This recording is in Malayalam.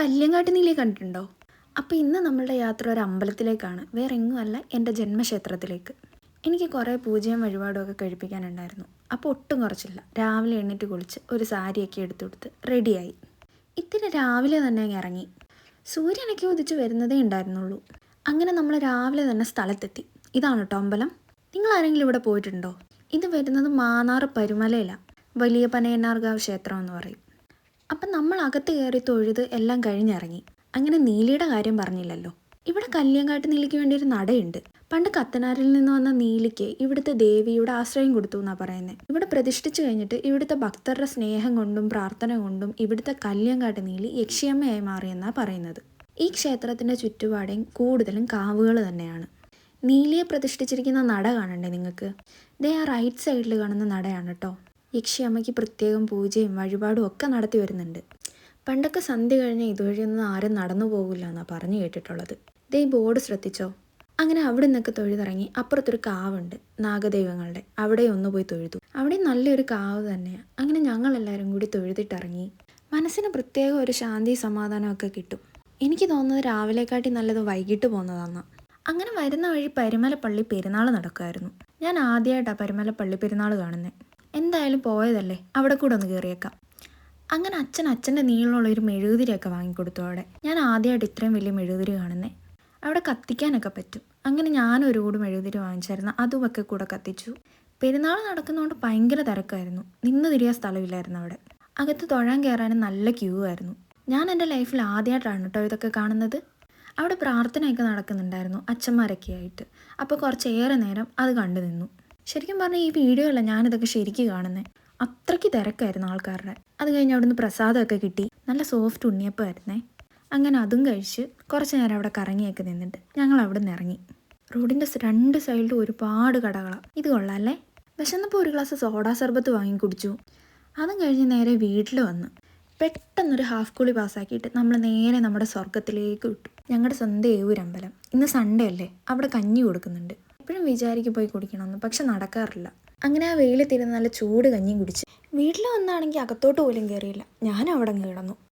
കല്യങ്കാട്ട് നീലേ കണ്ടിട്ടുണ്ടോ? അപ്പോൾ ഇന്ന് നമ്മളുടെ യാത്ര ഒരു അമ്പലത്തിലേക്കാണ്. വേറെ എങ്ങുമല്ല എന്റെ ജന്മക്ഷേത്രത്തിലേക്ക്. എനിക്ക് കുറേ പൂജയും വഴിപാടും ഒക്കെ കഴിപ്പിക്കാനുണ്ടായിരുന്നു. അപ്പോൾ ഒട്ടും കുറച്ചില്ല. രാവിലെ എണ്ണിട്ട് കുളിച്ച് ഒരു സാരിയൊക്കെ എടുത്തു കൊടുത്ത് റെഡിയായി. ഇത്തിരി രാവിലെ തന്നെ ഇറങ്ങി. സൂര്യനൊക്കെ ഉദിച്ച് വരുന്നതേ ഉണ്ടായിരുന്നുള്ളൂ. അങ്ങനെ നമ്മൾ രാവിലെ തന്നെ സ്ഥലത്തെത്തി. ഇതാണ് കേട്ടോ അമ്പലം. നിങ്ങൾ ആരെങ്കിലും ഇവിടെ പോയിട്ടുണ്ടോ? ഇത് വരുന്നത് മാന്നാർ പരുമലയിലാണ് വലിയ പനയനാർഗാവ് ക്ഷേത്രം എന്ന് പറയും. അപ്പം നമ്മൾ അകത്ത് കയറി തൊഴുത് എല്ലാം കഴിഞ്ഞിറങ്ങി. അങ്ങനെ നീലിയുടെ കാര്യം പറഞ്ഞില്ലല്ലോ. ഇവിടെ കല്യാങ്കാട്ട് നീലിക്ക് വേണ്ടി ഒരു നടയുണ്ട്. പണ്ട് കത്തനാരിൽ നിന്ന് വന്ന നീലിക്ക് ഇവിടുത്തെ ദേവിയുടെ ആശ്രയം കൊടുത്തു എന്നാണ് പറയുന്നത് ഇവിടെ പ്രതിഷ്ഠിച്ചു കഴിഞ്ഞിട്ട് ഇവിടുത്തെ ഭക്തരുടെ സ്നേഹം കൊണ്ടും പ്രാർത്ഥന കൊണ്ടും ഇവിടുത്തെ കല്യാങ്കാട്ട് നീലി യക്ഷിയമ്മയായി മാറിയെന്നാണ് പറയുന്നത്. ഈ ക്ഷേത്രത്തിന്റെ ചുറ്റുപാടേയും കൂടുതലും കാവുകൾ തന്നെയാണ്. നീലിയെ പ്രതിഷ്ഠിച്ചിരിക്കുന്ന നട കാണണ്ടേ നിങ്ങൾക്ക്? ദേ ആ റൈറ്റ് സൈഡിൽ കാണുന്ന നടയാണ് കേട്ടോ യക്ഷിയമ്മയ്ക്ക് പ്രത്യേകം പൂജയും വഴിപാടും ഒക്കെ നടത്തി വരുന്നുണ്ട്. പണ്ടൊക്കെ സന്ധ്യ കഴിഞ്ഞാൽ ഇതുവഴിയൊന്നും ആരും നടന്നു പോകില്ല എന്നാണ് പറഞ്ഞു കേട്ടിട്ടുള്ളത്. ദേ ബോർഡ് ശ്രദ്ധിച്ചോ? അങ്ങനെ അവിടെ നിന്നൊക്കെ തൊഴുതിറങ്ങി അപ്പുറത്തൊരു കാവുണ്ട് നാഗദൈവങ്ങളുടെ. അവിടെ ഒന്ന് പോയി തൊഴുതു. അവിടെ നല്ലൊരു കാവ് തന്നെയാണ് അങ്ങനെ ഞങ്ങളെല്ലാവരും കൂടി തൊഴുതിട്ടിറങ്ങി. മനസ്സിന് പ്രത്യേക ഒരു ശാന്തി സമാധാനമൊക്കെ കിട്ടും. എനിക്ക് തോന്നുന്നത് രാവിലെക്കാട്ടി നല്ലത് വൈകിട്ട് പോകുന്നതാണ് അങ്ങനെ വരുന്ന വഴി പരിമലപ്പള്ളി പെരുന്നാൾ നടക്കുമായിരുന്നു ഞാൻ ആദ്യമായിട്ടാണ് പരിമലപ്പള്ളി പെരുന്നാൾ കാണുന്നത് എന്തായാലും പോയതല്ലേ? അവിടെ കൂടെ ഒന്ന് കയറിയേക്കാം അങ്ങനെ അച്ഛൻ അച്ഛന്റെ നീളമുള്ള ഒരു മെഴുകുതിരിയൊക്കെ വാങ്ങിക്കൊടുത്തു അവിടെ. ഞാൻ ആദ്യമായിട്ട് ഇത്രയും വലിയ മെഴുകുതിരി കാണുന്നേ. അവിടെ കത്തിക്കാനൊക്കെ പറ്റും. അങ്ങനെ ഞാനൊരു കൂടി മെഴുകുതിരി വാങ്ങിച്ചായിരുന്നു. അതുമൊക്കെ കൂടെ കത്തിച്ചു. പെരുന്നാൾ നടക്കുന്നതുകൊണ്ട് ഭയങ്കര തിരക്കായിരുന്നു. നിന്ന് തിരിയാൻ സ്ഥലമില്ലായിരുന്നു അവിടെ. അകത്ത് തൊഴാൻ കയറാനും നല്ല ക്യൂ ആയിരുന്നു. ഞാൻ എന്റെ ലൈഫിൽ ആദ്യമായിട്ടാണ് കേട്ടോ ഇതൊക്കെ കാണുന്നത്. അവിടെ പ്രാർത്ഥനയൊക്കെ നടക്കുന്നുണ്ടായിരുന്നു അച്ഛന്മാരൊക്കെ ആയിട്ട് അപ്പോൾ കുറച്ചേറെ നേരം അത് കണ്ടു നിന്നു. ശരിക്കും പറഞ്ഞാൽ ഈ വീഡിയോ അല്ല ഞാനിതൊക്കെ ശരിക്കും കാണുന്നത് അത്രയ്ക്ക് തിരക്കായിരുന്നു ആൾക്കാരുടെ. അത് കഴിഞ്ഞ് അവിടുന്ന് പ്രസാദമൊക്കെ കിട്ടി. നല്ല സോഫ്റ്റ് ഉണ്ണിയപ്പമായിരുന്നേ അങ്ങനെ അതും കഴിച്ച് കുറച്ച് നേരം അവിടെ കറങ്ങിയൊക്കെ നിന്നിട്ട് ഞങ്ങൾ അവിടെ നിന്ന് ഇറങ്ങി റോഡിന്റെ രണ്ട് സൈഡിലും ഒരുപാട് കടകളാണ് ഇത് കൊള്ളാമല്ലേ വിശന്നപ്പോൾ ഒരു ഗ്ലാസ് സോഡാ സർബത്ത് വാങ്ങി കുടിച്ചു. അതും കഴിഞ്ഞ് നേരെ വീട്ടിൽ വന്നു. പെട്ടെന്നൊരു ഹാഫ് കുളി പാസ്സാക്കിയിട്ട് നമ്മൾ നേരെ നമ്മുടെ സ്വർഗത്തിലേക്ക് വിട്ടു. ഞങ്ങളുടെ സ്വന്തം ഏവൂരമ്പലം. ഇന്ന് സൺഡേ അല്ലേ? അവിടെ കഞ്ഞി കൊടുക്കുന്നുണ്ട്. എപ്പോഴും വിചാരിക്കും പോയി കുടിക്കണമെന്ന് പക്ഷെ നടക്കാറില്ല. അങ്ങനെ ആ വെയിലത്തിരുന്ന് നല്ല ചൂട് കഞ്ഞിയും കുടിച്ച്. വീട്ടിൽ വന്നാണെങ്കിൽ അകത്തോട്ട് പോലും കയറിയില്ല. ഞാൻ അവിടെ കിടന്നു.